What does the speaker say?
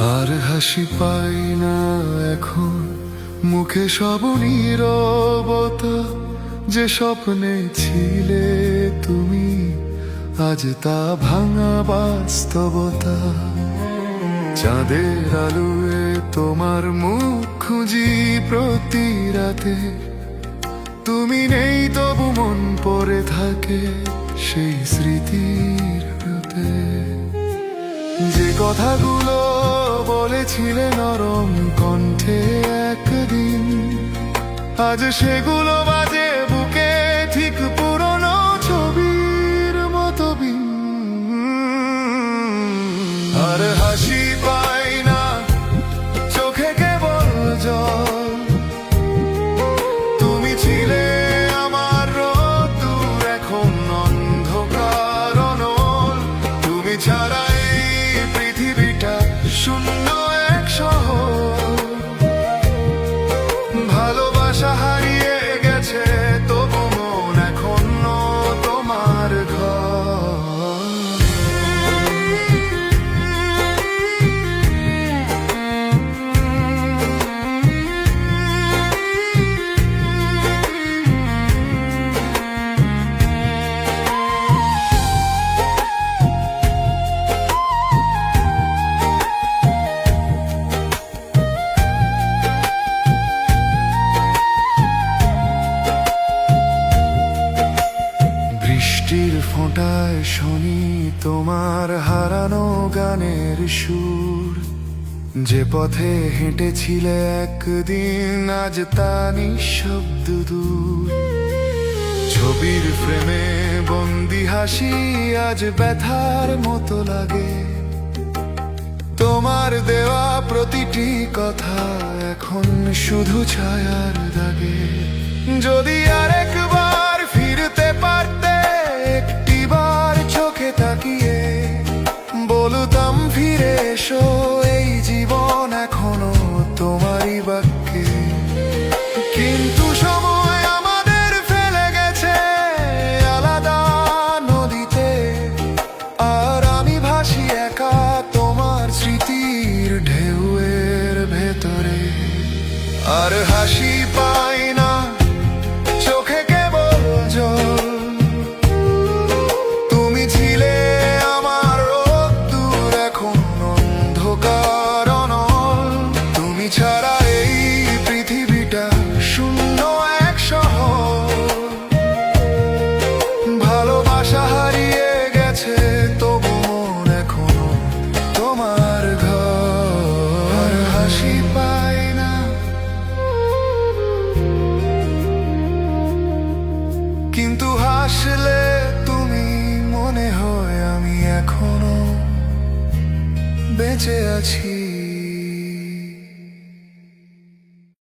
হাসি পাই না এখন। মুখে সব নীরবতা, যে স্বপ্নে ছিলে তুমি, আজ তা ভাঙা বাস্তবতা। চাঁদের আলোয় তোমার মুখ খুঁজি প্রতি রাতে। তুমি নেই তবু মন পড়ে থাকে সেই স্মৃতির যে কথাগুলো বলেছিলে নরম কণ্ঠে একদিন। আজ সেগুলো বাজে বুকে ঠিক পুরনো ছবির মতো বিন আর হাসি পাই না চোখে কেবল জল। তুমি ছিলে আমার রোদ্দুর এখন অন্ধকার তুমি ছাড়া বৃষ্টির ফোঁটায় শুনি তোমার হারানো গানের সুর। যে পথে হেঁটেছিলে একদিন, আজ তা নিঃশব্দ দূর। ছবির ফ্রেমে বন্দি হাসি, আজ ব্যথার মতো লাগে। তোমার দেওয়া প্রতিটি কথা এখন শুধু ছায়ার দাগে। যদি আরেকবার আর হাসি বেঁচে আছি